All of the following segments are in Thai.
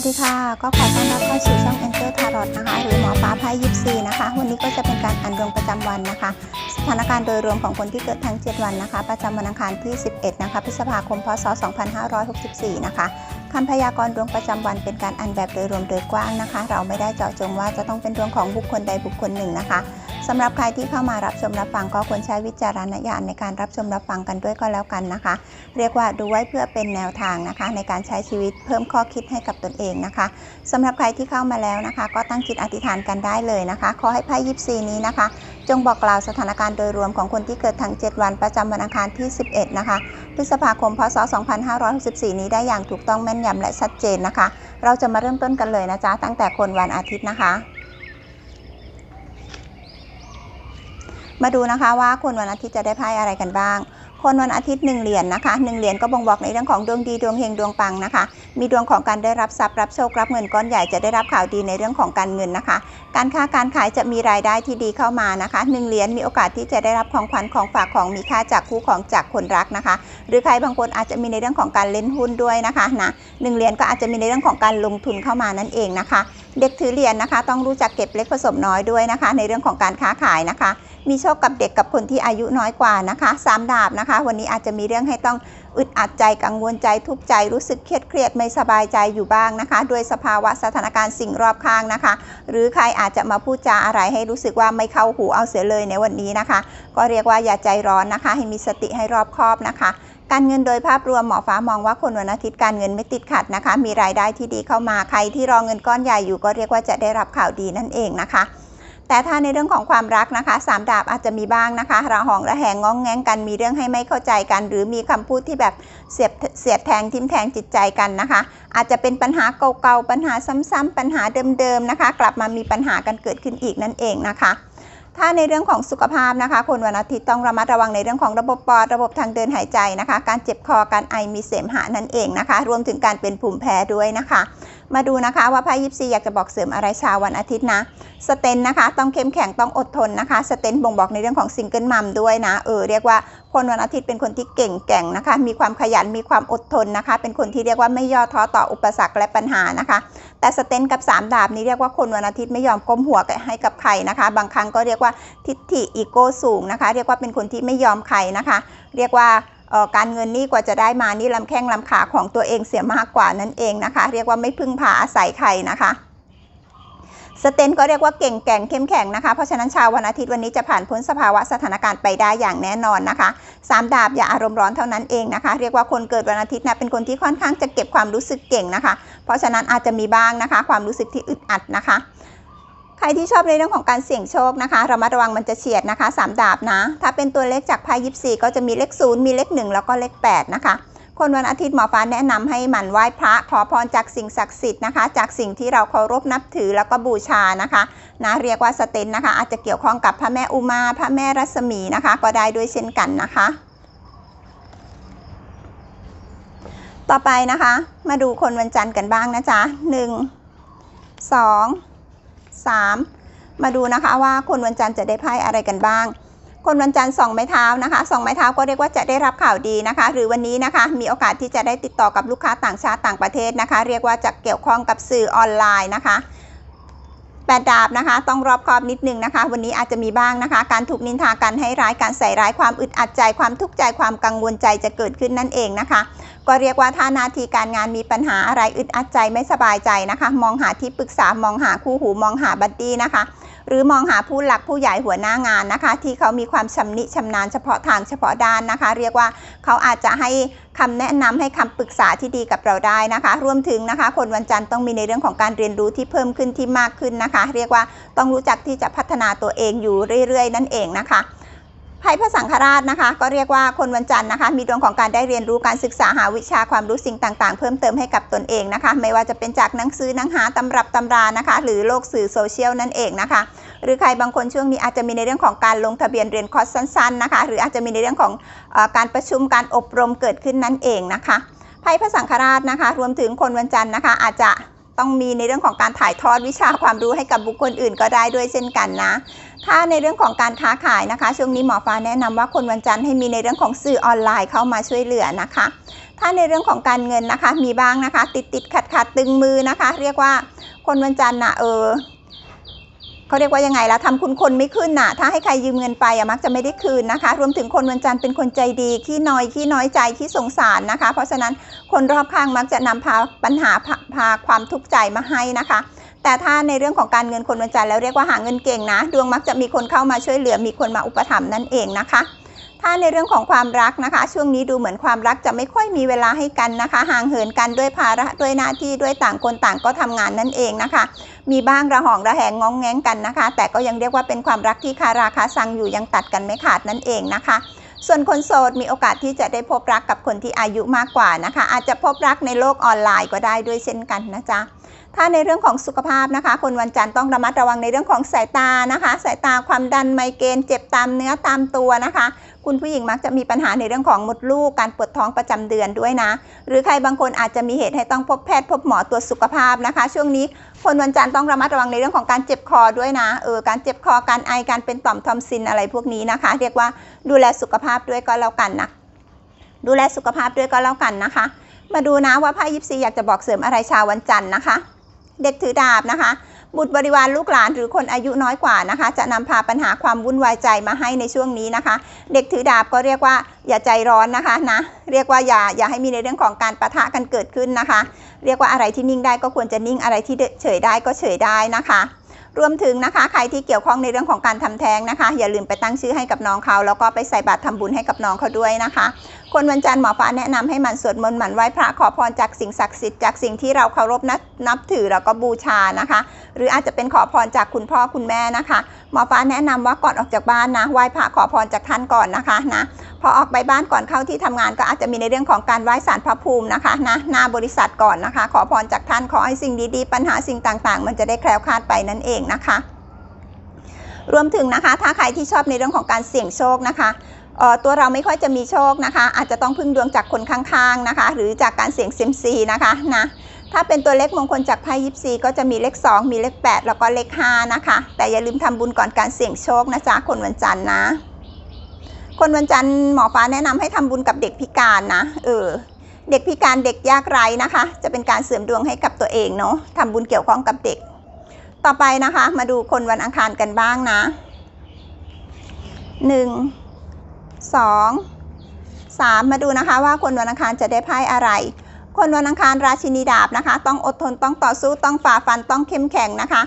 วัสดีค่ะ ก็ขอต้อนรับเข้าสู่ช่อง Enter Tarot นะคะ หรือหมอฟ้าไพ่ยิปซีนะคะ วันนี้ก็จะเป็นการอ่านดวงประจำวันนะคะ สถานการณ์โดยรวมของคนที่เกิดทั้ง 7 วันนะคะ ประจำวันอังคารที่ 11 นะคะ พฤษภาคม พศ 2564 นะคะคำพยากรณ์ดวงประจำวันเป็นการอ่านแบบโดยรวมโดยกว้างนะคะ เราไม่ได้เจาะจงว่าจะต้องเป็นดวงของบุคคลใดบุคคลหนึ่งนะคะ สำหรับใครที่เข้ามารับชมรับฟังก็ควรใช้วิจารณญาณในการรับชมรับฟังกันด้วยก็แล้วกันนะคะ เรียกว่าดูไว้เพื่อเป็นแนวทางนะคะ ในการใช้ชีวิตเพิ่มข้อคิดให้กับตนเองนะคะสำหรับใครที่เข้ามาแล้วนะคะ ก็ตั้งจิตอธิษฐานกันได้เลยนะคะ ขอให้ไพ่ยิปซีนี้นะคะ จงบอกกล่าวสถานการณ์โดยรวมของคนที่เกิดทั้ง 7 วันประจำวันอังคารที่ 11 นะคะ พฤษภาคม พศ 2564 นี้ได้อย่างถูกต้องแม่นยำและชัดเจนนะคะ เราจะมาเริ่มต้นกันเลยนะจ๊ะตั้งแต่คนวันอาทิตย์นะคะ มาดูนะคะว่าคนวันอาทิตย์จะได้ไพ่อะไรกันบ้าง คนวันอาทิตย์หนึ่งเหรียญนะคะหนึ่งเหรียญก็บ่งบอกในเรื่องของดวงดีดวงเฮงดวงปังนะคะมีดวงของการได้รับทรัพย์รับโชครับเงินก้อนใหญ่จะได้รับข่าวดีในเรื่องของการเงินนะคะ การค้าการขายจะมีรายได้ที่ดีเข้ามานะคะ1เหรียญมีโอกาสที่จะได้รับของขวัญของฝากของมีค่าจากคู่ของจากคนรักนะคะ หรือใครบางคนอาจจะมีในเรื่องของการเล่นหุ้นด้วยนะคะนะหนึ่งเหรียญก็อาจจะมีในเรื่องของการลงทุนเข้ามานั่นเองนะคะ เด็กถือเหรียญนะคะ ต้องรู้จักเก็บเล็กผสมน้อยด้วยนะคะ ในเรื่องของการค้าขายนะคะ มีโชคกับเด็กกับคนที่อายุน้อยกว่านะคะสามดาบนะคะ วันนี้อาจจะมีเรื่องให้ต้องอึดอัดใจกังวลใจทุกข์ใจรู้สึกเครียดเครียดไม่สบายใจอยู่บ้างนะคะ ด้วยสภาวะสถานการณ์สิ่งรอบข้างนะคะ หรือใครอาจจะมาพูดจาอะไรให้รู้สึกว่าไม่เข้าหูเอาเสียเลยในวันนี้นะคะ ก็เรียกว่าอย่าใจร้อนนะคะ ให้มีสติให้รอบคอบนะคะการเงินโดยภาพรวมหมอฟ้ามองว่าคนวันอาทิตย์การเงินไม่ติดขัดนะคะ มีรายได้ที่ดีเข้ามาใครที่รอเงินก้อนใหญ่อยู่ก็เรียกว่าจะได้รับข่าวดีนั่นเองนะคะ แต่ถ้าในเรื่องของความรักนะคะสามดาบอาจจะมีบ้างนะคะระหองระแหงง้องแง้งกันมีเรื่องให้ไม่เข้าใจกัน หรือมีคำพูดที่แบบเสียบเสียดแทงทิ่มแทงจิตใจกันนะคะ อาจจะเป็นปัญหาเก่าๆปัญหาซ้ำๆปัญหาเดิมๆนะคะ กลับมามีปัญหากันเกิดขึ้นอีกนั่นเองนะคะถ้าในเรื่องของสุขภาพนะคะ คนวันอาทิตย์ต้องระมัดระวังในเรื่องของระบบปอดระบบทางเดินหายใจนะคะ การเจ็บคอการไอมีเสมหะนั่นเองนะคะ รวมถึงการเป็นภูมิแพ้ด้วยนะคะ มาดูนะคะว่าไพ่ยิปซีอยากจะบอกเสริมอะไรชาววันอาทิตย์นะ สเตนนะคะ ต้องเข้มแข็งต้องอดทนนะคะ สเตนบ่งบอกในเรื่องของซิงเกิลมัมด้วยนะ เออเรียกว่าคนวันอาทิตย์เป็นคนที่เก่งแก่งนะคะ มีความขยันมีความอดทนนะคะ เป็นคนที่เรียกว่าไม่ย่อท้อต่ออุปสรรคและปัญหานะคะ แต่สเตนกับ 3 ดาบนี้เรียกว่าคนวันอาทิตย์ไม่ยอมก้มหัวให้กับใครนะคะ บางครั้งก็เรียกว่าทิฏฐิอีโก้สูงนะคะ เรียกว่าเป็นคนที่ไม่ยอมใครนะคะ เรียกว่า การเงินนี่กว่าจะได้มานี่ลำแข้งลำขาของตัวเองเสียมากกว่านั่นเองนะคะ เรียกว่าไม่พึ่งพาอาศัยใครนะคะสเตนก็เรียกว่าเก่งแก่งเข้มแข็งนะคะ เพราะฉะนั้นชาววันอาทิตย์วันนี้จะผ่านพ้นสภาวะสถานการณ์ไปได้อย่างแน่นอนนะคะสามดาบอย่าอารมณ์ร้อนเท่านั้นเองนะคะ เรียกว่าคนเกิดวันอาทิตย์นะเป็นคนที่ค่อนข้างจะเก็บความรู้สึกเก่งนะคะ เพราะฉะนั้นอาจจะมีบ้างนะคะ ความรู้สึกที่อึดอัดนะคะ ใครที่ชอบในเรื่องของการเสี่ยงโชคนะคะระมัดระวังมันจะเฉียดนะคะสามดาบนะ ถ้าเป็นตัวเลขจากไพ่ยิปซีก็จะมีเลขศูนย์มีเลขหนึ่งแล้วก็เลขแปดนะคะ คนวันอาทิตย์หมอฟ้าแนะนำให้หมั่นไหว้พระขอพรจากสิ่งศักดิ์สิทธิ์นะคะ จากสิ่งที่เราเคารพนับถือแล้วก็บูชานะคะนะเรียกว่าสเตนนะคะ อาจจะเกี่ยวข้องกับพระแม่อุมาพระแม่รัศมีนะคะ ก็ได้ด้วยเช่นกันนะคะ ต่อไปนะคะ มาดูคนวันจันทร์กันบ้างนะจ๊ะหนึ่งสอง สามมาดูนะคะว่าคนวันจันทร์จะได้ไพ่อะไรกันบ้าง คนวันจันทร์สองไม้เท้านะคะสองไม้เท้าก็เรียกว่าจะได้รับข่าวดีนะคะ หรือวันนี้นะคะมีโอกาสที่จะได้ติดต่อกับลูกค้าต่างชาติต่างประเทศนะคะ เรียกว่าจะเกี่ยวข้องกับสื่อออนไลน์นะคะแปดดาบนะคะ ต้องรอบคอบนิดนึงนะคะ วันนี้อาจจะมีบ้างนะคะ การถูกนินทาการให้ร้ายการใส่ร้ายความอึดอัดใจความทุกข์ใจความกังวลใจจะเกิดขึ้นนั่นเองนะคะ ก็เรียกว่าถ้านาทีการงานมีปัญหาอะไรอึดอัดใจไม่สบายใจนะคะ มองหาที่ปรึกษามองหาคู่หูมองหาบัดดี้นะคะ หรือมองหาผู้หลักผู้ใหญ่หัวหน้างานนะคะ ที่เขามีความชำนิชำนาญเฉพาะทางเฉพาะด้านนะคะ เรียกว่าเขาอาจจะให้คำแนะนำให้คำปรึกษาที่ดีกับเราได้นะคะ รวมถึงนะคะ คนวันจันทร์ต้องมีในเรื่องของการเรียนรู้ที่เพิ่มขึ้นที่มากขึ้นนะคะ เรียกว่าต้องรู้จักที่จะพัฒนาตัวเองอยู่เรื่อย ๆ นั่นเองนะคะ ไพ่พระสังฆราชนะคะ ก็เรียกว่าคนวันจันทร์นะคะ มีดวงของการได้เรียนรู้การศึกษาหาวิชาความรู้สิ่งต่างๆ เพิ่มเติมให้กับตนเองนะคะ ไม่ว่าจะเป็นจากหนังสือหนังหาตำรับตำรานะคะ หรือโลกสื่อโซเชียลนั่นเองนะคะ หรือใครบางคนช่วงนี้อาจจะมีในเรื่องของการลงทะเบียนเรียนคอร์สสั้น ๆนะคะ หรืออาจจะมีในเรื่องของอการประชุมการอบรมเกิดขึ้นนั่นเองนะคะไพ่พระสังฆราชนะคะ รวมถึงคนวันจันทร์นะคะ อาจจะ ต้องมีในเรื่องของการถ่ายทอดวิชาความรู้ให้กับบุคคลอื่นก็ได้ด้วยเช่นกันนะ ถ้าในเรื่องของการค้าขายนะคะ ช่วงนี้หมอฟ้าแนะนำว่าคนวันจันทร์ให้มีในเรื่องของสื่อออนไลน์เข้ามาช่วยเหลือนะคะ ถ้าในเรื่องของการเงินนะคะ มีบ้างนะคะ ติดติดขัดขัดตึงมือนะคะ เรียกว่าคนวันจันทร์นะเออ เขาเรียกว่ายังไงล่ะทำคุณคนไม่ขึ้นน่ะ ถ้าให้ใครยืมเงินไปอะมักจะไม่ได้คืนนะคะ รวมถึงคนวันจันทร์เป็นคนใจดีขี้น้อยขี้น้อยใจขี้สงสารนะคะ เพราะฉะนั้นคนรอบข้างมักจะนำพาปัญหาพาพาความทุกข์ใจมาให้นะคะ แต่ถ้าในเรื่องของการเงินคนวันจันทร์แล้วเรียกว่าหาเงินเก่งนะ ดวงมักจะมีคนเข้ามาช่วยเหลือมีคนมาอุปถัมภ์นั่นเองนะคะ ถ้าในเรื่องของความรักนะคะ ช่วงนี้ดูเหมือนความรักจะไม่ค่อยมีเวลาให้กันนะคะ ห่างเหินกันด้วยภาระด้วยหน้าที่ด้วยต่างคนต่างก็ทำงานนั่นเองนะคะ มีบ้างระหองระแหงง้องแง้งกันนะคะ แต่ก็ยังเรียกว่าเป็นความรักที่คาราคาซังอยู่ยังตัดกันไม่ขาดนั่นเองนะคะส่วนคนโสดมีโอกาสที่จะได้พบรักกับคนที่อายุมากกว่านะคะ อาจจะพบรักในโลกออนไลน์ก็ได้ด้วยเช่นกันนะจ๊ะถ้าในเรื่องของสุขภาพนะคะ คนวันจันทร์ต้องระมัดระวังในเรื่องของสายตานะคะ สายตาความดันไมเกรนเจ็บตามเนื้อตามตัวนะคะ คุณผู้หญิงมักจะมีปัญหาในเรื่องของมดลูกการปวดท้องประจำเดือนด้วยนะ หรือใครบางคนอาจจะมีเหตุให้ต้องพบแพทย์พบหมอตรวจสุขภาพนะคะ ช่วงนี้คนวันจันทร์ต้องระมัดระวังในเรื่องของการเจ็บคอด้วยนะเออการเจ็บคอการไอการเป็นต่อมทอมซินอะไรพวกนี้นะคะ เรียกว่าดูแลสุขภาพด้วยก็แล้วกันนะดูแลสุขภาพด้วยก็แล้วกันนะคะ มาดูนะว่าไพ่ยิปซีอยากจะบอกเสริมอะไรชาววันจันทร์นะคะ เด็กถือดาบนะคะ บุตรบริวารลูกหลานหรือคนอายุน้อยกว่านะคะ จะนำพาปัญหาความวุ่นวายใจมาให้ในช่วงนี้นะคะ เด็กถือดาบก็เรียกว่าอย่าใจร้อนนะคะนะเรียกว่าอย่าอย่าให้มีในเรื่องของการประทะกันเกิดขึ้นนะคะ เรียกว่าอะไรที่นิ่งได้ก็ควรจะนิ่งอะไรที่เฉยได้ก็เฉยได้นะคะรวมถึงนะคะใครที่เกี่ยวข้องในเรื่องของการทำแท้งนะคะ อย่าลืมไปตั้งชื่อให้กับน้องเขา แล้วก็ไปใส่บาตรทำบุญให้กับน้องเขาด้วยนะคะ คนวันจันทร์หมอฟ้าแนะนำให้หมันสวดมนต์หมั่นไหว้พระขอพรจากสิ่งศักดิ์สิทธิ์จากสิ่งที่เราเคารพนับนับถือแล้วก็บูชานะคะ หรืออาจจะเป็นขอพรจากคุณพ่อคุณแม่นะคะ หมอฟ้าแนะนำว่าก่อนออกจากบ้านนะไหว้พระขอพรจากท่านก่อนนะคะนะพอออกไปบ้านก่อนเข้าที่ทำงานก็อาจจะมีในเรื่องของการไหว้สารพระภูมินะคะนะหน้าบริษัทก่อนนะคะ ขอพรจากท่านขอให้สิ่งดีๆ ปัญหาสิ่งต่างๆ มันจะได้แคล้วคลาดไปนั่นเองนะคะ รวมถึงนะคะถ้าใครที่ชอบในเรื่องของการเสี่ยงโชคนะคะ ตัวเราไม่ค่อยจะมีโชคนะคะ อาจจะต้องพึ่งดวงจากคนข้างๆนะคะ หรือจากการเสี่ยงเซยมซีนะคะนะถ้าเป็นตัวเลขมงคลจากไพ่ยิปซีก็จะมีเลข 2 มีเลข 8 แล้วก็เลข5นะคะ แต่อย่าลืมทำบุญก่อนการเสี่ยงโชคนะจ๊ะคนวันจันทร์นะ คนวันจันทร์หมอฟ้าแนะนำให้ทำบุญกับเด็กพิการนะเออเด็กพิการเด็กยากไร้นะคะ จะเป็นการเสริมดวงให้กับตัวเองเนาะทำบุญเกี่ยวข้องกับเด็ก ต่อไปนะคะ มาดูคนวันอังคารกันบ้างนะห นึ่งสองสามมาดูนะคะว่าคนวันอังคารจะได้ไพ่อะไร คนวันอังคารราชินีดาบนะคะ ต้องอดทนต้องต่อสู้ต้องฝ่าฟันต้องเข้มแข็งนะคะ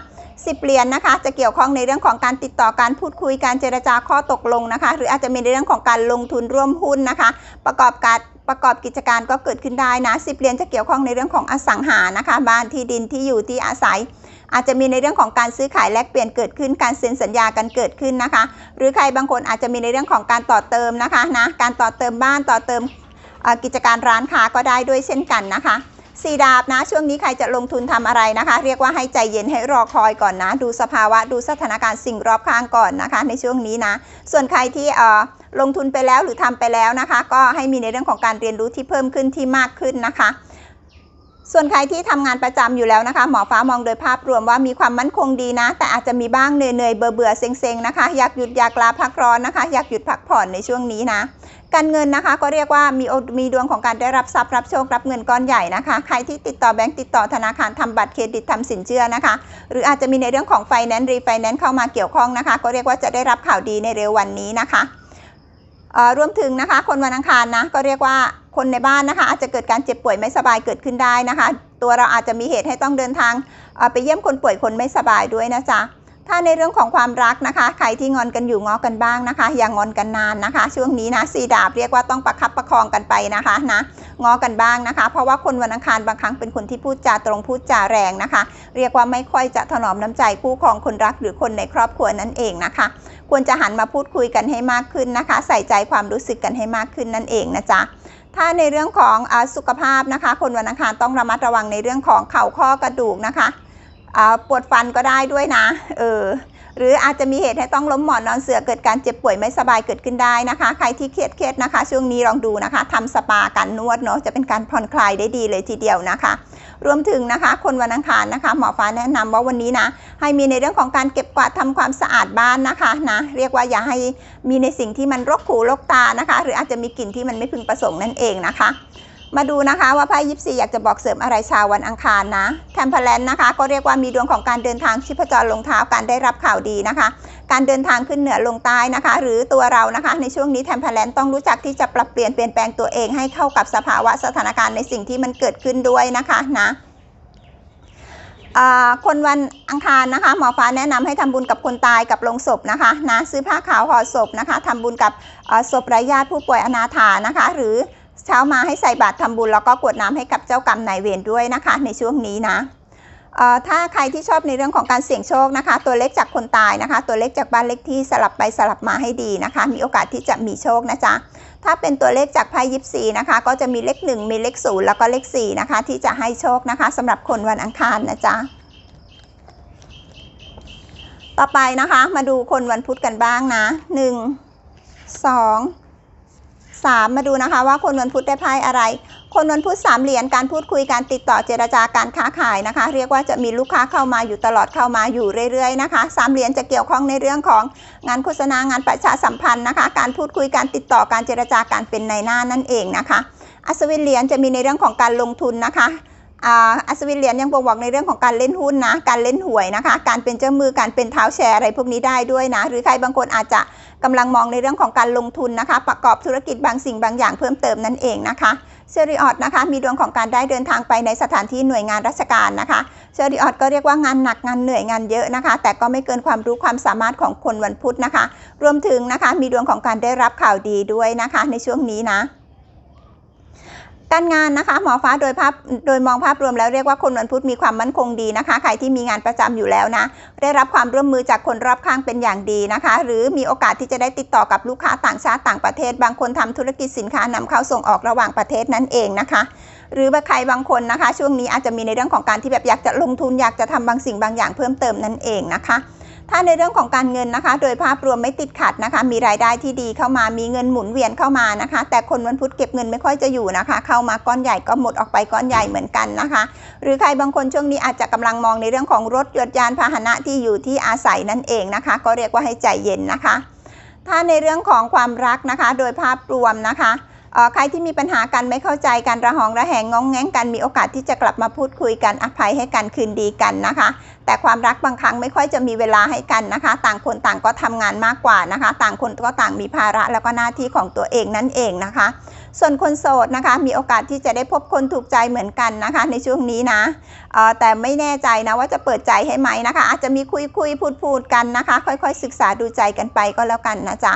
สิบเหรียญนะคะจะเกี่ยวข้องในเรื่องของการติดต่อการพูดคุยการเจรจาข้อตกลงนะคะ หรืออาจจะมีในเรื่องของการลงทุนร่วมหุ้นนะคะ ประกอบกับ ประกอบกิจการก็เกิดขึ้นได้นะสิบเหรียญจะเกี่ยวข้องในเรื่องของอสังหานะคะบ้านที่ดินที่อยู่ที่อาศัย อาจจะมีในเรื่องของการซื้อขายแลกเปลี่ยนเกิดขึ้น การเซ็นสัญญากันเกิดขึ้นนะคะ หรือใครบางคนอาจจะมีในเรื่องของการต่อเติมนะคะนะการต่อเติมบ้านต่อเติมกิจการร้านค้าก็ได้ด้วยเช่นกันนะคะ สีดาบนะ ช่วงนี้ใครจะลงทุนทำอะไรนะคะ เรียกว่าให้ใจเย็นให้รอคอยก่อนนะ ดูสภาวะดูสถานการณ์สิ่งรอบข้างก่อนนะคะ ในช่วงนี้นะ ส่วนใครที่เอ่อลงทุนไปแล้วหรือทำไปแล้วนะคะ ก็ให้มีในเรื่องของการเรียนรู้ที่เพิ่มขึ้นที่มากขึ้นนะคะส่วนใครที่ทำงานประจำอยู่แล้วนะคะ หมอฟ้ามองโดยภาพรวมว่ามีความมั่นคงดีนะ แต่อาจจะมีบ้างเหนื่อยๆเบื่อๆเซ็งๆนะคะ อยากหยุดอยากลาพักร้อนนะคะ อยากหยุดพักผ่อนในช่วงนี้นะ การเงินนะคะก็เรียกว่ามีมีดวงของการได้รับทรัพย์รับโชครับเงินก้อนใหญ่นะคะ ใครที่ติดต่อแบงก์ติดต่อธนาคารทำบัตรเครดิตทำสินเชื่อนะคะ หรืออาจจะมีในเรื่องของไฟแนนซ์รีไฟแนนซ์เข้ามาเกี่ยวข้องนะคะ ก็เรียกว่าจะได้รับข่าวดีในเร็ววันนี้นะคะรวมถึงนะคะ คนวันอังคารนะก็เรียกว่าคนในบ้านนะคะ อาจจะเกิดการเจ็บป่วยไม่สบายเกิดขึ้นได้นะคะ ตัวเราอาจจะมีเหตุให้ต้องเดินทางไปเยี่ยมคนป่วยคนไม่สบายด้วยนะจ๊ะ ถ้าในเรื่องของความรักนะคะ ใครที่งอนกันอยู่งอกันบ้างนะคะ อย่างอนกันนานนะคะ ช่วงนี้นะสีดาบเรียกว่าต้องประคับประคองกันไปนะคะนะงอกันบ้างนะคะ เพราะว่าคนวันอังคารบางครั้งเป็นคนที่พูดจาตรงพูดจาแรงนะคะ เรียกว่าไม่ค่อยจะถนอมน้ำใจคู่ครองคนรักหรือคนในครอบครัวนั่นเองนะคะ ควรจะหันมาพูดคุยกันให้มากขึ้นนะคะ ใส่ใจความรู้สึกกันให้มากขึ้นนั่นเองนะจ๊ะถ้าในเรื่องของอสุขภาพนะคะ คนวันอังคารต้องระมัดระวังในเรื่องของเข่าข้อกระดูกนะคะ ปวดฟันก็ได้ด้วยนะเออหรืออาจจะมีเหตุให้ต้องล้มหมอนนอนเสือเกิดการเจ็บป่วยไม่สบายเกิดขึ้นได้นะคะ ใครที่เครียดเครียดๆนะคะ ช่วงนี้ลองดูนะคะทำสปาการนวดเนาะจะเป็นการผ่อนคลายได้ดีเลยทีเดียวนะคะ รวมถึงนะคะ คนวันอังคารนะคะ หมอฟ้าแนะนำว่าวันนี้นะให้มีในเรื่องของการเก็บกวาดทำความสะอาดบ้านนะคะนะเรียกว่าอย่าให้มีในสิ่งที่มันรกหูรกตานะคะ หรืออาจจะมีกลิ่นที่มันไม่พึงประสงค์นั่นเองนะคะ มาดูนะคะว่าไพ่ยิปซีอยากจะบอกเสริมอะไรชาววันอังคารนะแทมเพลนนะคะก็เรียกว่ามีดวงของการเดินทางชิพจรลงเท้าการได้รับข่าวดีนะคะ การเดินทางขึ้นเหนือลงใต้นะคะ หรือตัวเรานะคะ ในช่วงนี้แทมเพลนต้องรู้จักที่จะปรับเปลี่ยนเปลี่ยนแปลงตัวเองให้เข้ากับสภาวะสถานการณ์ในสิ่งที่มันเกิดขึ้นด้วยนะคะนะอ่าคนวันอังคารนะคะหมอฟ้าแนะนำให้ทำบุญกับคนตายกับโลงศพนะคะนะซื้อผ้าขาวห่อศพนะคะทำบุญกับศพไร้ญาติผู้ป่วยอนาถานะคะ หรือ เช้ามาให้ใส่บาตรทำบุญแล้วก็กวดน้ำให้กับเจ้ากรรมนายเวรด้วยนะคะ ในช่วงนี้นะถ้าใครที่ชอบในเรื่องของการเสี่ยงโชคนะคะ ตัวเลขจากคนตายนะคะ ตัวเลขจากบ้านเลขที่สลับไปสลับมาให้ดีนะคะ มีโอกาสที่จะมีโชคนะจ๊ะถ้าเป็นตัวเลขจากไพ่ยิปซีนะคะ ก็จะมีเลข 1 มีเลข0แล้วก็เลข4นะคะ ที่จะให้โชคนะคะสำหรับคนวันอังคารนะจ๊ะต่อไปนะคะ มาดูคนวันพุธกันบ้างนะ 1 2 3 มาดูนะคะว่าคนวันพุธได้ไพ่อะไร คนวันพุธสามเหรียญการพูดคุยการติดต่อเจรจาการค้าขายนะคะ เรียกว่าจะมีลูกค้าเข้ามาอยู่ตลอดเข้ามาอยู่เรื่อยๆนะคะสามเหรียญจะเกี่ยวข้องในเรื่องของงานโฆษณางานประชาสัมพันธ์นะคะ การพูดคุยการติดต่อการเจรจาการเป็นในหน้านั่นเองนะคะอัศวินเหรียญจะมีในเรื่องของการลงทุนนะคะ อัศวินเหรียญยังบ่งบอกในเรื่องของการเล่นหุ้นนะ การเล่นหวยนะคะ การเป็นเจ้ามือ การเป็นเท้าแชร์อะไรพวกนี้ได้ด้วยนะ หรือใครบางคนอาจจะกำลังมองในเรื่องของการลงทุนนะคะ ประกอบธุรกิจบางสิ่งบางอย่างเพิ่มเติมนั่นเองนะคะเซริออดนะคะ มีดวงของการได้เดินทางไปในสถานที่หน่วยงานราชการนะคะเซริออดก็เรียกว่างานหนักงานเหนื่อยงานเยอะนะคะ แต่ก็ไม่เกินความรู้ความสามารถของคนวันพุธนะคะ รวมถึงนะคะมีดวงของการได้รับข่าวดีด้วยนะคะ ในช่วงนี้นะ การงานนะคะหมอฟ้าโดยภาพโดยมองภาพรวมแล้วเรียกว่าคนวันพุธมีความมั่นคงดีนะคะใครที่มีงานประจำอยู่แล้วนะได้รับความร่วมมือจากคนรอบข้างเป็นอย่างดีนะคะ หรือมีโอกาสที่จะได้ติดต่อกับลูกค้าต่างชาติต่างประเทศ บางคนทำธุรกิจสินค้านำเข้าส่งออกระหว่างประเทศนั่นเองนะคะ หรือว่าใครบางคนนะคะ ช่วงนี้อาจจะมีในเรื่องของการที่แบบอยากจะลงทุนอยากจะทำบางสิ่งบางอย่างเพิ่มเติมนั่นเองนะคะ ถ้าในเรื่องของการเงินนะคะ โดยภาพรวมไม่ติดขัดนะคะ มีรายได้ที่ดีเข้ามามีเงินหมุนเวียนเข้ามานะคะ แต่คนวันพุธเก็บเงินไม่ค่อยจะอยู่นะคะ เข้ามาก้อนใหญ่ก็หมดออกไปก้อนใหญ่เหมือนกันนะคะ หรือใครบางคนช่วงนี้อาจจะกำลังมองในเรื่องของรถยนต์ยานพาหนะที่อยู่ที่อาศัยนั่นเองนะคะ ก็เรียกว่าให้ใจเย็นนะคะ ถ้าในเรื่องของความรักนะคะ โดยภาพรวมนะคะ ใครที่มีปัญหากันไม่เข้าใจกันระหองระแหงงองแงงกันมีโอกาสที่จะกลับมาพูดคุยกันอภัยให้กันคืนดีกันนะคะ แต่ความรักบางครั้งไม่ค่อยจะมีเวลาให้กันนะคะ ต่างคนต่างก็ทำงานมากกว่านะคะ ต่างคนก็ต่างมีภาระแล้วก็หน้าที่ของตัวเองนั่นเองนะคะ ส่วนคนโสดนะคะมีโอกาสที่จะได้พบคนถูกใจเหมือนกันนะคะ ในช่วงนี้นะแต่ไม่แน่ใจนะว่าจะเปิดใจให้ไหมนะคะ อาจจะมีคุยคุยพูดพูดกันนะคะ ค่อยๆ ศึกษาดูใจกันไปก็แล้วกันนะจ๊ะ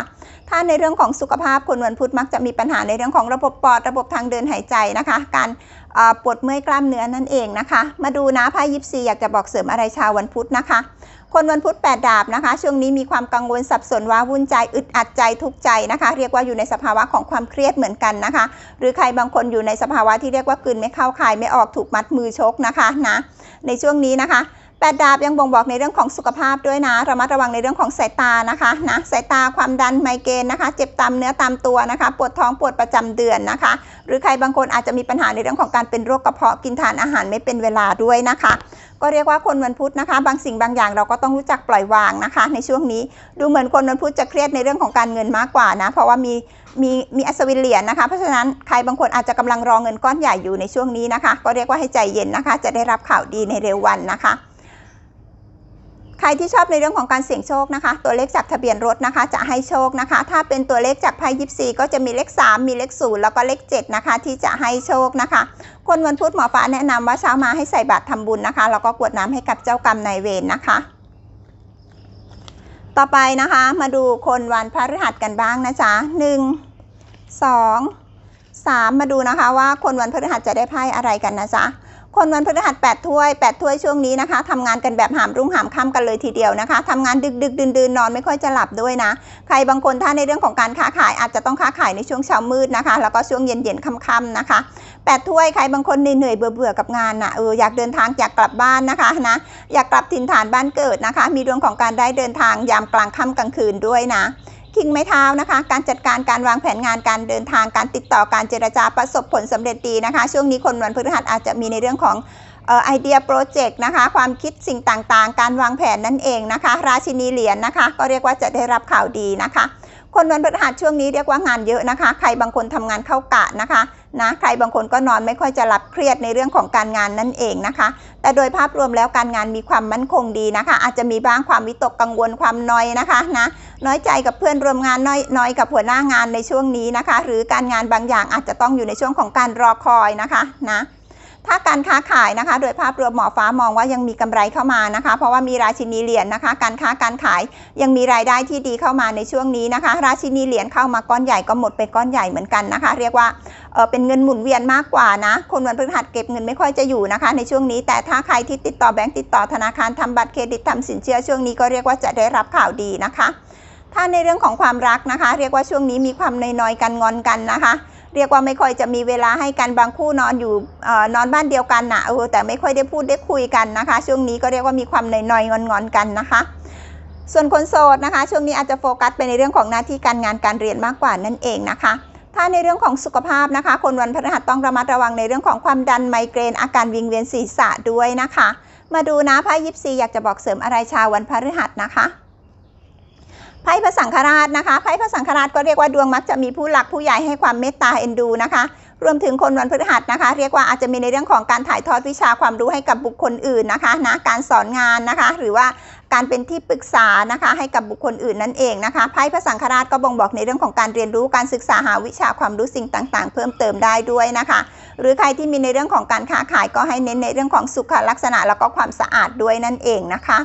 ถ้าในเรื่องของสุขภาพคนวันพุธมักจะมีปัญหาในเรื่องของระบบปอดระบบทางเดินหายใจนะคะ การปวดเมื่อยกล้ามเนื้อนั่นเองนะคะ มาดูนะไพ่ยิปซีอยากจะบอกเสริมอะไรชาววันพุธนะคะ คนวันพุธ8ดาบนะคะ ช่วงนี้มีความกังวลสับสนว้าวุ่นใจอึดอัดใจทุกใจนะคะ เรียกว่าอยู่ในสภาวะของความเครียดเหมือนกันนะคะ หรือใครบางคนอยู่ในสภาวะที่เรียกว่ากลืนไม่เข้าคายไม่ออกถูกมัดมือชกนะคะนะในช่วงนี้นะคะ แปดดาบยังบ่งบอกในเรื่องของสุขภาพด้วยนะระมัดระวังในเรื่องของสายตานะคะนะสายตาความดันไมเกรนนะคะ เจ็บตามเนื้อตามตัวนะคะ ปวดท้องปวดประจำเดือนนะคะ หรือใครบางคนอาจจะมีปัญหาในเรื่องของการเป็นโรคกระเพาะกินทานอาหารไม่เป็นเวลาด้วยนะคะ ก็เรียกว่าคนวันพุธนะคะ บางสิ่งบางอย่างเราก็ต้องรู้จักปล่อยวางนะคะ ในช่วงนี้ดูเหมือนคนวันพุธจะเครียดในเรื่องของการเงินมากกว่านะ เพราะว่ามีมีมีอัศวินเหรียญนะคะ เพราะฉะนั้นใครบางคนอาจจะกำลังรอเงินก้อนใหญ่อยู่ในช่วงนี้นะคะ ก็เรียกว่าให้ใจเย็นนะคะ จะได้รับข่าวดีในเร็ววันนะคะ ใครที่ชอบในเรื่องของการเสี่ยงโชคนะคะ ตัวเลขจากทะเบียนรถนะคะ จะให้โชคนะคะ ถ้าเป็นตัวเลขจากไพ่ยิปซีก็จะมีเลข 3 มีเลข0แล้วก็เลข7นะคะ ที่จะให้โชคนะคะ คนวันพุธหมอฟ้าแนะนำว่าเช้ามาให้ใส่บาตรทำบุญนะคะแล้วก็กวดน้ำให้กับเจ้ากรรมนายเวรนะคะ ต่อไปนะคะ มาดูคนวันพฤหัสกันบ้างนะจ๊ะหนึ่งสองสามมาดูนะคะว่าคนวันพฤหัสจะได้ไพ่อะไรกันนะจ๊ะ คนวันพฤหัส8ถ้วย8ถ้วยช่วงนี้นะคะทำงานกันแบบหามรุ่งหามค่ำกันเลยทีเดียวนะคะทำงานดึกดึกดื่นดื่นนอนไม่ค่อยจะหลับด้วยนะ ใครบางคนถ้าในเรื่องของการค้าขายอาจจะต้องค้าขายในช่วงเช้ามืดนะคะ แล้วก็ช่วงเย็นเย็นค่ำๆนะคะแปดถ้วยใครบางคนเหนื่อยๆเบื่อกับงานนะเอออยากเดินทางอยากกลับบ้านนะคะนะอยากกลับถิ่นฐานบ้านเกิดนะคะ มีดวงของการได้เดินทางยามกลางค่ำกลางคืนด้วยนะ คิงไม้เท้านะคะ การจัดการการวางแผนงานการเดินทางการติดต่อการเจรจาประสบผลสำเร็จดีนะคะ ช่วงนี้คนวันพฤหัสอาจจะมีในเรื่องของออไอเดียโปรเจกต์นะคะ ความคิดสิ่งต่างๆ การวางแผนนั่นเองนะคะ ราชินีเหรียญนะคะ ก็เรียกว่าจะได้รับข่าวดีนะคะ คนวันพฤหัสช่วงนี้เรียกว่างานเยอะนะคะ ใครบางคนทำงานเข้ากะนะคะนะใครบางคนก็นอนไม่ค่อยจะหลับเครียดในเรื่องของการงานนั่นเองนะคะ แต่โดยภาพรวมแล้วการงานมีความมั่นคงดีนะคะ อาจจะมีบ้างความวิตกกังวลความน้อยนะคะนะน้อยใจกับเพื่อนร่วมงานน้อยน้อยกับหัวหน้างานในช่วงนี้นะคะ หรือการงานบางอย่างอาจจะต้องอยู่ในช่วงของการรอคอยนะคะนะ ถ้าการค้าขายนะคะ โดยภาพรวมหมอฟ้ามองว่ายังมีกำไรเข้ามานะคะ เพราะว่ามีราชินีเหรียญนะคะ การค้าการขายยังมีรายได้ที่ดีเข้ามาในช่วงนี้นะคะ ราชินีเหรียญเข้ามาก้อนใหญ่ก็หมดไปก้อนใหญ่เหมือนกันนะคะ เรียกว่าเออเป็นเงินหมุนเวียนมากกว่านะ คนวันพฤหัสเก็บเงินไม่ค่อยจะอยู่นะคะ ในช่วงนี้ แต่ถ้าใครที่ติดต่อแบงก์ติดต่อธนาคารทำบัตรเครดิตทำสินเชื่อช่วงนี้ก็เรียกว่าจะได้รับข่าวดีนะคะ ถ้าในเรื่องของความรักนะคะ เรียกว่าช่วงนี้มีความนอยๆกันงอนกันนะคะ เรียกว่าไม่ค่อยจะมีเวลาให้กันบางคู่นอนอยู่อนอนบ้านเดียวกันนะเออแต่ไม่ค่อยได้พูดได้คุยกันนะคะ ช่วงนี้ก็เรียกว่ามีความหน่อยๆงอนๆกันนะคะ ส่วนคนโสดนะคะ ช่วงนี้อาจจะโฟกัสไปในเรื่องของหน้าที่การงานการเรียนมากกว่านั่นเองนะคะถ้าในเรื่องของสุขภาพนะคะ คนวันพฤหัสต้องระมัดระวังในเรื่องของความดันไมเกรน อาการวิงเวียนศีรษะด้วยนะคะ มาดูนะไพ่ยิปซีอยากจะบอกเสริมอะไรชาววันพฤหัสนะคะ ไพ่พระสังฆราชนะคะไพ่พระสังฆราชก็เรียกว่าดวงมักจะมีผู้หลักผู้ใหญ่ให้ความเมตตาเอ็นดูนะคะ รวมถึงคนวันพฤหัสนะคะ เรียกว่าอาจจะมีในเรื่องของการถ่ายทอดวิชาความรู้ให้กับบุคคลอื่นนะคะนะการสอนงานนะคะ หรือว่าการเป็นที่ปรึกษานะคะให้กับบุคคลอื่นนั่นเองนะคะไพ่พระสังฆราชก็บ่งบอกในเรื่องของการเรียนรู้การศึกษาหาวิชาความรู้สิ่งต่างๆ เพิ่มเติมได้ด้วยนะคะ หรือใครที่มีในเรื่องของการค้าขายก็ให้เน้นในเรื่องของสุขลักษณะแล้วก็ความสะอาดด้วยนั่นเองนะคะ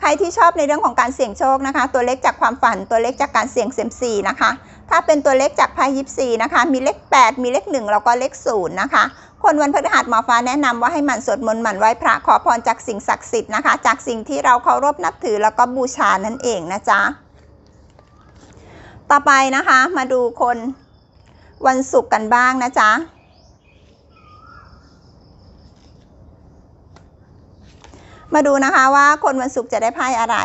ใครที่ชอบในเรื่องของการเสี่ยงโชคนะคะ ตัวเลขจากความฝันตัวเลขจากการเสี่ยงเซยมซีนะคะ ถ้าเป็นตัวเลขจากไพ่ยิปซีนะคะ มีเลข 8 มีเลข 1 แล้วก็เลข0นะคะ คนวันพฤหัสหมอฟ้าแนะนำว่าให้หมั่นสวดมนต์หมั่นไหว้พระขอพรจากสิ่งศักดิ์สิทธิ์นะคะ จากสิ่งที่เราเคารพนับถือแล้วก็บูชานั่นเองนะจ๊ะ ต่อไปนะคะ มาดูคนวันศุกร์กันบ้างนะจ๊ะ มาดูนะคะว่าคนวันศุกร์จะได้ไพ่อะไร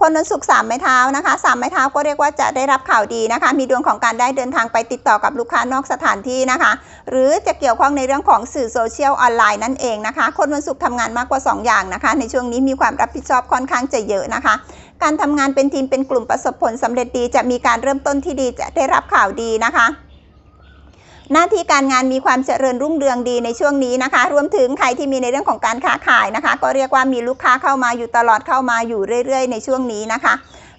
คนวันศุกร์สามไม้เท้านะคะสามไม้เท้าก็เรียกว่าจะได้รับข่าวดีนะคะ มีดวงของการได้เดินทางไปติดต่อกับลูกค้านอกสถานที่นะคะ หรือจะเกี่ยวข้องในเรื่องของสื่อโซเชียลออนไลน์นั่นเองนะคะ คนวันศุกร์ทำงานมากกว่า 2 อย่างนะคะ ในช่วงนี้มีความรับผิดชอบค่อนข้างจะเยอะนะคะการทำงานเป็นทีมเป็นกลุ่มประสบผลสำเร็จดี จะมีการเริ่มต้นที่ดีจะได้รับข่าวดีนะคะ หน้าที่การงานมีความเจริญรุ่งเรืองดีในช่วงนี้นะคะ รวมถึงใครที่มีในเรื่องของการค้าขายนะคะ ก็เรียกว่ามีลูกค้าเข้ามาอยู่ตลอดเข้ามาอยู่เรื่อย ๆ ในช่วงนี้นะคะ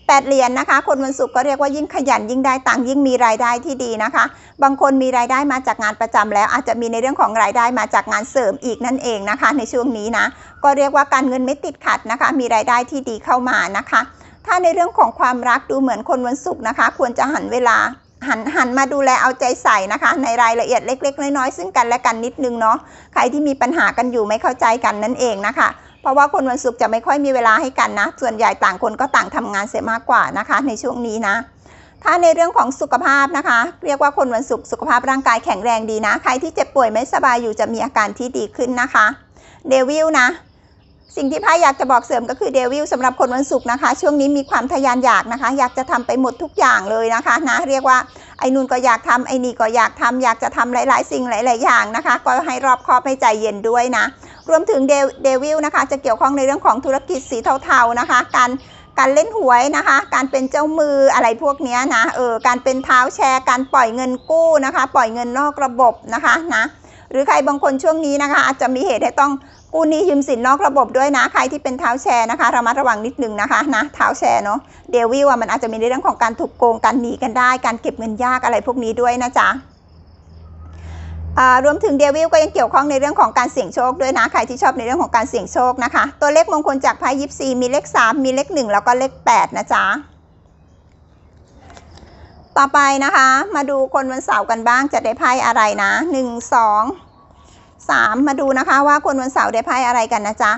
แปดเหรียญนนะคะ คนวันศุกร์ก็เรียกว่ายิ่งขยันยิ่งได้ตังยิ่งมีรายได้ที่ดีนะคะ บางคนมีรายได้มาจากงานประจำแล้ว อาจจะมีในเรื่องของรายได้มาจากงานเสริมอีกนั่นเองนะคะ ในช่วงนี้นะ ก็เรียกว่าการเงินไม่ติดขัดนะคะ มีรายได้ที่ดีเข้ามานะคะ ถ้าในเรื่องของความรักดูเหมือนคนวันศุกร์นะคะ ควรจะหันเวลา หันหันมาดูแลเอาใจใส่นะคะ ในรายละเอียดเล็ก ๆ น้อยๆซึ่งกันและกันนิดนึงเนาะใครที่มีปัญหากันอยู่ไม่เข้าใจกันนั่นเองนะคะ เพราะว่าคนวันศุกร์จะไม่ค่อยมีเวลาให้กันนะ ส่วนใหญ่ต่างคนก็ต่างทำงานเสียมากกว่านะคะ ในช่วงนี้นะ ถ้าในเรื่องของสุขภาพนะคะ เรียกว่าคนวันศุกร์สุขภาพร่างกายแข็งแรงดีนะ ใครที่เจ็บป่วยไม่สบายอยู่จะมีอาการที่ดีขึ้นนะคะเดวิลนะ สิ่งที่ไพ่อยากจะบอกเสริมก็คือเดวิลสำหรับคนวันศุกร์นะคะ ช่วงนี้มีความทะยานอยากนะคะ อยากจะทำไปหมดทุกอย่างเลยนะคะนะเรียกว่าไอ้นู่นก็อยากทำไอ้นี่ก็อยากทำอยากจะทำหลาย ๆ สิ่งหลาย ๆ อย่างนะคะ ก็ให้รอบคอบให้ใจเย็นด้วยนะ รวมถึงเดวิลนะคะ จะเกี่ยวข้องในเรื่องของธุรกิจสีเทาๆนะคะ การการเล่นหวยนะคะ การเป็นเจ้ามืออะไรพวกนี้นะเออการเป็นเท้าแชร์ การปล่อยเงินกู้นะคะ ปล่อยเงินนอกระบบนะคะนะหรือใครบางคนช่วงนี้นะคะ อาจจะมีเหตุให้ต้อง กู้หนี้ยืมสินนอกระบบด้วยนะ ใครที่เป็นเท้าแชร์นะคะระมัดระวังนิดนึงนะคะนะเท้าแชร์เนาะเดวิลอะมันอาจจะมีในเรื่องของการถูกโกงการหนีกันได้ การเก็บเงินยากอะไรพวกนี้ด้วยนะจ๊ะรวมถึงเดวิลก็ยังเกี่ยวข้องในเรื่องของการเสี่ยงโชคด้วยนะ ใครที่ชอบในเรื่องของการเสี่ยงโชคนะคะ ตัวเลขมงคลจากไพ่ยิปซีมีเลข 3 มีเลข 1 แล้วก็เลข 8 นะจ๊ะต่อไปนะคะ มาดูคนวันเสาร์กันบ้างจะได้ไพ่อะไรนะ 1 2 3 มาดูนะคะว่าคนวันเสาร์ได้ไพ่อะไรกันนะจ๊ะ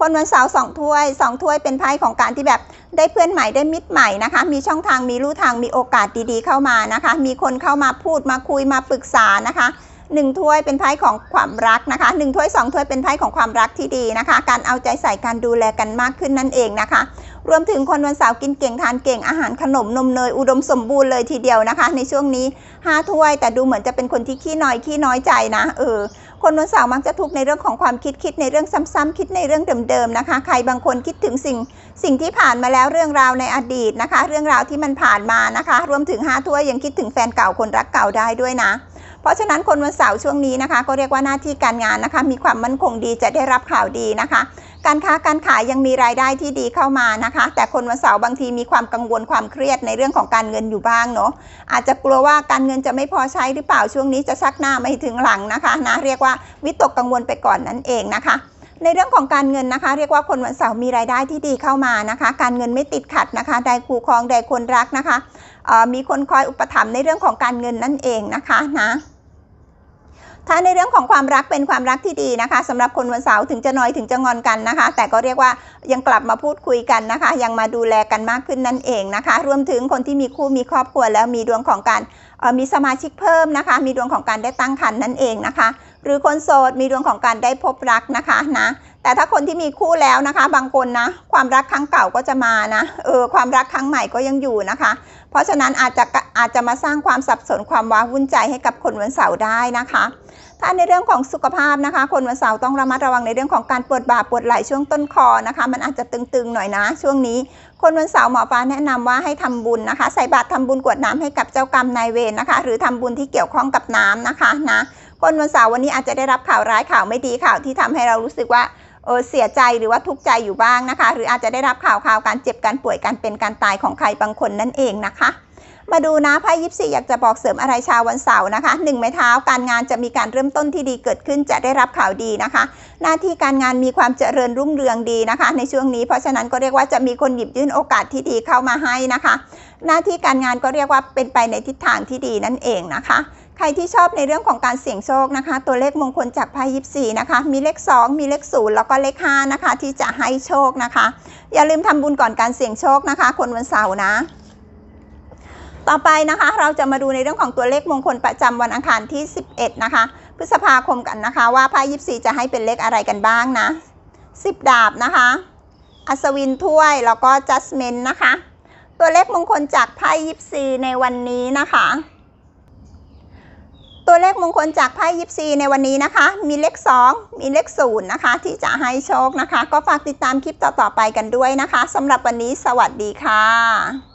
คนวันเสาร์สองถ้วยสองถ้วยเป็นไพ่ของการที่แบบได้เพื่อนใหม่ได้มิตรใหม่นะคะ มีช่องทางมีลู่ทางมีโอกาสดีๆเข้ามานะคะ มีคนเข้ามาพูดมาคุยมาปรึกษานะคะหนึ่งถ้วยเป็นไพ่ของความรักนะคะหนึ่งถ้วยสองถ้วยเป็นไพ่ของความรักที่ดีนะคะ การเอาใจใส่การดูแลกันมากขึ้นนั่นเองนะคะ รวมถึงคนวันเสาร์กินเก่งทานเก่งอาหารขนมนมเนยอุดมสมบูรณ์เลยทีเดียวนะคะ ในช่วงนี้ห้าถ้วยแต่ดูเหมือนจะเป็นคนที่ขี้น้อยขี้น้อยใจนะเออ คนวันเสาร์มักจะทุกข์ในเรื่องของความคิดคิดในเรื่องซ้ำๆคิดในเรื่องเดิมๆนะคะ ใครบางคนคิดถึงสิ่งสิ่งที่ผ่านมาแล้วเรื่องราวในอดีตนะคะ เรื่องราวที่มันผ่านมานะคะ รวมถึงห้าถ้วยยังคิดถึงแฟนเก่าคนรักเก่าได้ด้วยนะ เพราะฉะนั้นคนวันเสาร์ช่วงนี้นะคะ ก็เรียกว่าหน้าที่การงานนะคะ มีความมั่นคงดีจะได้รับข่าวดีนะคะ การค้าการขายยังมีรายได้ที่ดีเข้ามานะคะ แต่คนวันเสาร์บางทีมีความกังวลความเครียดในเรื่องของการเงินอยู่บ้างเนาะอาจจะกลัวว่าการเงินจะไม่พอใช้หรือเปล่าช่วงนี้จะชักหน้าไม่ถึงหลังนะคะนะเรียกว่าวิตกกังวลไปก่อนนั่นเองนะคะในเรื่องของการเงินนะคะ เรียกว่าคนวันเสาร์มีรายได้ที่ดีเข้ามานะคะ การเงินไม่ติดขัดนะคะใดคู่ครองใดคนรักนะคะมีคนคอยอุปถัมภ์ในเรื่องของการเงินนั่นเองนะคะนะ ถ้าในเรื่องของความรักเป็นความรักที่ดีนะคะสำหรับคนวันเสาร์ถึงจะน้อยถึงจะงอนกันนะคะ แต่ก็เรียกว่ายังกลับมาพูดคุยกันนะคะ ยังมาดูแลกันมากขึ้นนั่นเองนะคะ รวมถึงคนที่มีคู่มีครอบครัวแล้วมีดวงของการมีสมาชิกเพิ่มนะคะ มีดวงของการได้ตั้งครรภ์นั่นเองนะคะ หรือคนโสดมีดวงของการได้พบรักนะคะนะแต่ถ้าคนที่มีคู่แล้วนะคะ บางคนนะ ความรักครั้งเก่าก็จะมานะเออความรักครั้งใหม่ก็ยังอยู่นะคะ เพราะฉะนั้นอาจจะอาจจะมาสร้างความสับสนความว้าวุ่นใจให้กับคนวันเสาร์ได้นะคะ ถ้าในเรื่องของสุขภาพนะคะ คนวันเสาร์ต้องระมัดระวังในเรื่องของการปวดบ่าปวดไหล่ช่วงต้นคอนะคะ มันอาจจะตึงๆหน่อยนะ ช่วงนี้ คนวันเสาร์หมอฟ้าแนะนำว่าให้ทำบุญนะคะ ใส่บาตรทำบุญกวดน้ำให้กับเจ้ากรรมนายเวรนะคะ หรือทำบุญที่เกี่ยวข้องกับน้ำนะคะนะคนวันเสาร์วันนี้อาจจะได้รับข่าวร้ายข่าวไม่ดีข่าวที่ทำให้เรารู้สึกว่า เสียใจหรือว่าทุกข์ใจอยู่บ้างนะคะ หรืออาจจะได้รับข่าวข่าวการเจ็บการป่วยการเป็นการตายของใครบางคนนั่นเองนะคะ มาดูนะไพ่ยิปซีอยากจะบอกเสริมอะไรชาววันเสาร์นะคะหนึ่งไม้เท้าการงานจะมีการเริ่มต้นที่ดีเกิดขึ้นจะได้รับข่าวดีนะคะ หน้าที่การงานมีความเจริญรุ่งเรืองดีนะคะ ในช่วงนี้เพราะฉะนั้นก็เรียกว่าจะมีคนหยิบยื่นโอกาสที่ดีเข้ามาให้นะคะ หน้าที่การงานก็เรียกว่าเป็นไปในทิศทางที่ดีนั่นเองนะคะ ใครที่ชอบในเรื่องของการเสี่ยงโชคนะคะ ตัวเลขมงคลจากไพ่ยิปซีนะคะ มีเลข 2 มีเลข 0 แล้วก็เลข5นะคะ ที่จะให้โชคนะคะ อย่าลืมทำบุญก่อนการเสี่ยงโชคนะคะ คนวันเสาร์นะต่อไปนะคะเราจะมาดูในเรื่องของตัวเลขมงคลประจำวันอังคารที่ 11 นะคะ พฤษภาคมกันนะคะ ว่าไพ่ยิปซีจะให้เป็นเลขอะไรกันบ้างนะ 10 ดาบนะคะ อัศวินถ้วยแล้วก็จัสเมนนะคะ ตัวเลขมงคลจากไพ่ยิปซีในวันนี้นะคะ ตัวเลขมงคลจากไพ่ยิปซีในวันนี้นะคะ มีเลข 2 มีเลข0นะคะ ที่จะให้โชคนะคะ ก็ฝากติดตามคลิปต่อๆไปกันด้วยนะคะสำหรับวันนี้สวัสดีค่ะ